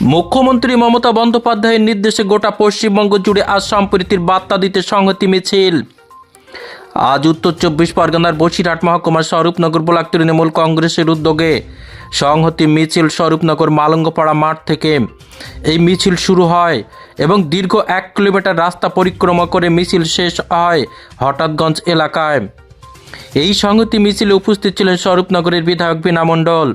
মুখ্যমন্ত্রী মমতা বন্দ্যোপাধ্যায়ের নির্দেশে গোটা পশ্চিমবঙ্গ জুড়ে আজ সম্প্রীতির বার্তা দিতে সংহতি মিছিল। আজ উত্তর চব্বিশ পরগনার বসিরহাট মহকুমার স্বরূপনগর ব্লক তৃণমূল কংগ্রেসের উদ্যোগে সংহতি মিছিল স্বরূপনগর মালঙ্গপাড়া মাঠ থেকে। এই মিছিল শুরু হয় এবং দীর্ঘ এক কিলোমিটার রাস্তা পরিক্রমা করে মিছিল শেষ হয় হঠাৎগঞ্জ এলাকায়। এই সংহতি মিছিলে উপস্থিত ছিলেন স্বরূপনগরের বিধায়ক বিনা মণ্ডল।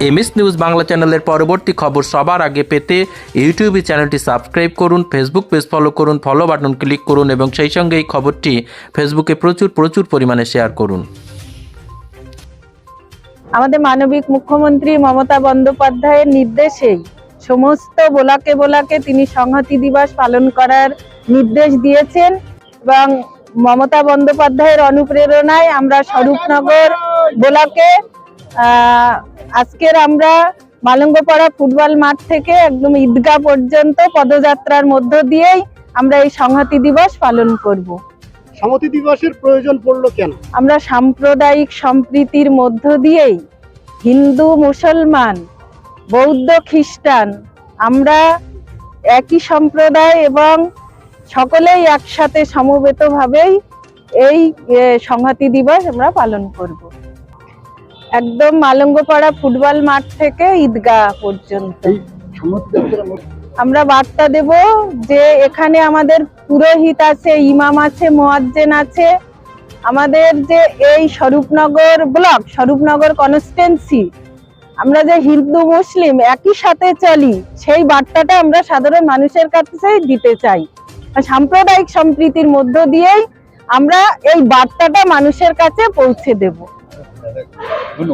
এমএস নিউজ বাংলা চ্যানেলের পরবর্তী খবর সবার আগে পেতে ইউটিউবে চ্যানেলটি সাবস্ক্রাইব করুন ফেসবুক পেজ ফলো করুন ফলো বাটন ক্লিক করুন এবং সেই সঙ্গে এই খবরটি ফেসবুকে প্রচুর প্রচুর পরিমাণে শেয়ার করুন। আমাদের মানবিক মুখ্যমন্ত্রী মমতা বন্দ্যোপাধ্যায়ের নির্দেশেই সমস্ত বোলাকে বোলাকে তিনি সংহতি দিবস পালন করার নির্দেশ দিয়েছেন এবং মমতা বন্দ্যোপাধ্যায়ের অনুপ্রেরণায় আমরা স্বরূপনগর বোলাকে আজকের আমরা মালঙ্গপাড়া ফুটবল মাঠ থেকে একদম ঈদগাহ পর্যন্ত পদযাত্রার মধ্য দিয়েই আমরা এই সংহতি দিবস পালন করব। সমতি দিবসের প্রয়োজন পড়ল কেন? আমরা সাম্প্রদায়িক সম্প্রীতির মধ্য দিয়েই হিন্দু মুসলমান বৌদ্ধ খ্রিস্টান আমরা একই সম্প্রদায় এবং সকলেই একসাথে সমবেতভাবেই এই সংহতি দিবস আমরা পালন করব। একদম মালঙ্গপাড়া ফুটবল মাঠ থেকে ঈদগাহ পর্যন্ত। আমরা বার্তা দেব যে এখানে আমাদের পুরোহিত আছে ইমাম আছে মোয়াজ্জেন আছে। আমাদের যে এই স্বরূপনগর ব্লক স্বরূপনগর কনস্টেন্সি আমরা যে হিন্দু মুসলিম একই সাথে চলি সেই বার্তাটা আমরা সাধারণ মানুষের কাছে দিতে চাই। সাম্প্রদায়িক সম্প্রীতির মধ্য দিয়েই আমরা এই বার্তাটা মানুষের কাছে পৌঁছে দেব। 不录